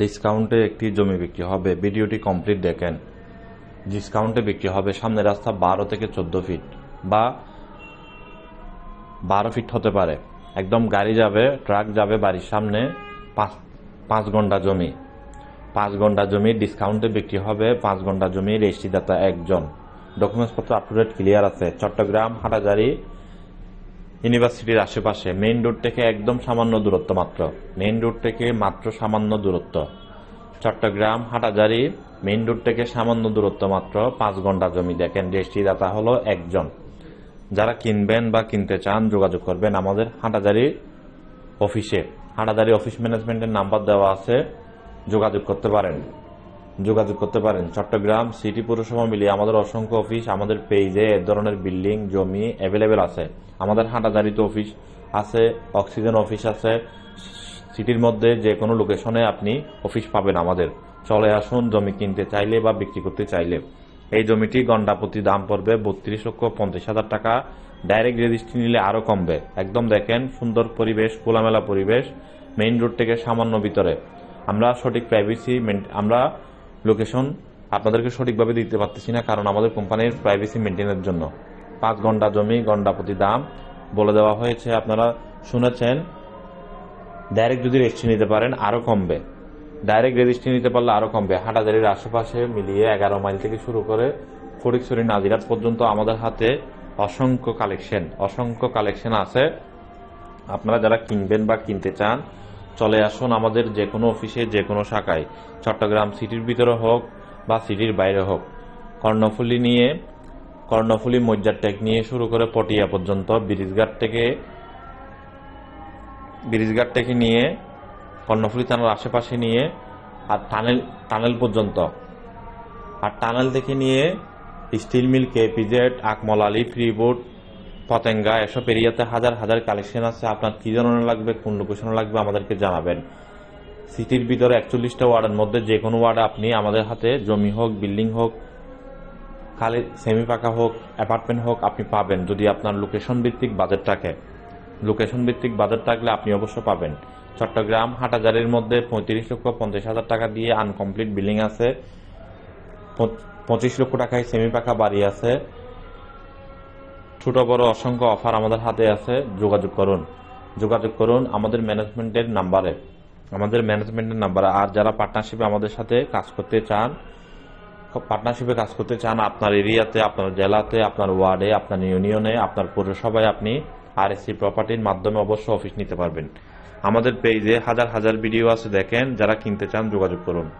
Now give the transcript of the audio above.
ডিসকাউন্টে একটি জমি বিক্রি হবে। ভিডিওটি কমপ্লিট দেখেন। ডিসকাউন্টে বিক্রি হবে সামনের রাস্তা বারো থেকে চোদ্দ ফিট বা বারো ফিট হতে পারে। একদম গাড়ি যাবে ট্রাক যাবে বাড়ির সামনে পাঁচ পাঁচ ঘণ্টা জমি। পাঁচ ঘণ্টা জমি ডিসকাউন্টে বিক্রি হবে, পাঁচ ঘণ্টা জমি রেজিস্ট্রিদাতা একজন। ডকুমেন্টসপত্র আপ টু ডেট ক্লিয়ার আছে। চট্টগ্রাম, হাটাজারি ইউনিভার্সিটির আশেপাশে মেইন রোড থেকে একদম সামান্য দূরত্ব মাত্র। মেইন রোড থেকে মাত্র সামান্য দূরত্ব। চট্টগ্রাম, হাটাজারি মেইন রোড থেকে সামান্য দূরত্ব মাত্র পাঁচ ঘণ্টা জমি দেখেন রেজিস্ট্রিদাতা হলো একজন। যারা কিনবেন বা কিনতে চান, যোগাযোগ করবেন আমাদের হাটাজারি অফিসে। হাটাজারি অফিস ম্যানেজমেন্টের নাম্বার দেওয়া আছে, যোগাযোগ করতে পারেন। যোগাযোগ করতে পারেন। চট্টগ্রাম সিটি পৌরসভা মিলিয়ে আমাদের অসংখ্য অফিস আমাদের পেজে এ ধরনের বিল্ডিং, জমি অ্যাভেলেবেল আছে। আমাদের হাটাজারিতে অফিস আছে, অক্সিজেন অফিস আছে। সিটির মধ্যে যে কোনো লোকেশনে আপনি অফিস পাবেন আমাদের। চলে আসুন জমি কিনতে চাইলে বা বিক্রি করতে চাইলে। এই জমিটি গন্ডা প্রতি দাম পড়বে বত্রিশ লক্ষ পঞ্চাশ হাজার টাকা। ডাইরেক্ট রেজিস্ট্রি নিলে আরও কমবে। একদম দেখেন সুন্দর পরিবেশ, খোলামেলা পরিবেশ, মেইন রোড থেকে সামান্য ভিতরে। আমরা সঠিক প্রাইভেসি আমরা লোকেশন আপনাদেরকে সঠিকভাবে দিতে পারতেছি না, কারণ আমাদের কোম্পানির প্রাইভেসি মেনটেনের জন্য। পাঁচ ঘণ্টা জমি, ঘণ্টা প্রতি দাম। বলে দেওয়া হয়েছে, আপনারা শুনেছেন ডাইরেক্ট যদি রেজিস্ট্রি নিতে পারেন, আরও কমবে। ডাইরেক্ট রেজিস্ট্রি নিতে পারলে আরও কমবে। হাটাজারির আশেপাশে মিলিয়ে এগারো মাইল থেকে শুরু করে ফটিকছড়ি নাজিরাত পর্যন্ত আমাদের হাতে অসংখ্য কালেকশন অসংখ্য কালেকশন আছে। আপনারা যারা কিনবেন বা কিনতে চান চলে আসুন আমাদের যে কোনো অফিসে যে কোনো শাখায়। চট্টগ্রাম সিটির ভিতরে হোক বা সিটির বাইরে হোক। কর্ণফুলি নিয়ে, কর্ণফুলি মজ্জারটেক নিয়ে শুরু করে পটিয়া পর্যন্ত, ব্রিজঘাট থেকে ব্রিজঘাট থেকে নিয়ে, কর্ণফুলি থানার আশেপাশে নিয়ে, আর টানেল টানেল পর্যন্ত। আর টানেল থেকে নিয়ে, steel mill, KEPZ, Akmal Ali ফ্রিবোর্ড Patenga, এসব এরিয়াতে হাজার হাজার কালেকশন আছে। আপনার কি ধরনের লাগবে, কোন লোকেশনে লাগবে, আমাদেরকে জানাবেন। সিটির ভিতরে একচল্লিশটা ওয়ার্ডের মধ্যে যে কোনো ওয়ার্ডে আপনি আমাদের হাতে জমি হোক বিল্ডিং হোক, খালি সেমি পাকা হোক অ্যাপার্টমেন্ট হোক, আপনি পাবেন। যদি আপনার লোকেশন ভিত্তিক বাজেট থাকে। লোকেশন ভিত্তিক বাজেট থাকলে আপনি অবশ্য পাবেন। চট্টগ্রাম হাটাজারির মধ্যে পঁয়ত্রিশ লক্ষ পঞ্চাশ হাজার টাকা দিয়ে আনকমপ্লিট বিল্ডিং আছে। পঁচ- পঁচিশ লক্ষ টাকায় সেমি পাকা বাড়ি আছে। ছোট বড় অসংখ্য অফার আমাদের হাতে আছে, যোগাযোগ করুন। যোগাযোগ করুন আমাদের ম্যানেজমেন্টের নাম্বারে। আমাদের ম্যানেজমেন্টের নাম্বারে। আর যারা পার্টনারশিপে আমাদের সাথে কাজ করতে চান পার্টনারশিপে কাজ করতে চান আপনার এরিয়াতে, আপনার জেলাতে, আপনার ওয়ার্ডে, আপনার ইউনিয়নে, আপনার পৌরসভায় আপনি আর এসি প্রপার্টির মাধ্যমে অবশ্য অফিস নিতে পারবেন। আমাদের পেজে হাজার হাজার ভিডিও আছে, দেখেন, যারা কিনতে চান যোগাযোগ করুন।